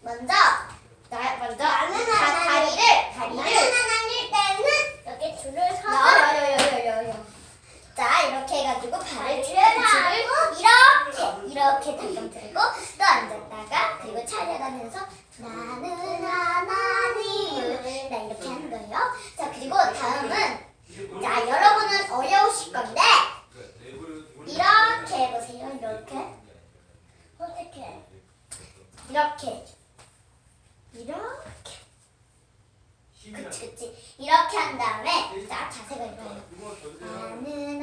먼저 나 먼저 다, 다리를 다리를 날릴 때는 이렇게 줄을 서서 여여여여여 자 이렇게 해가지고 발을 뒤로 줄을 이렇게 이렇게 당겨 들고 이렇게. 이렇게. 그치 그치. 이렇게 한 다음에 네. 자 자세가 이거예요. 나는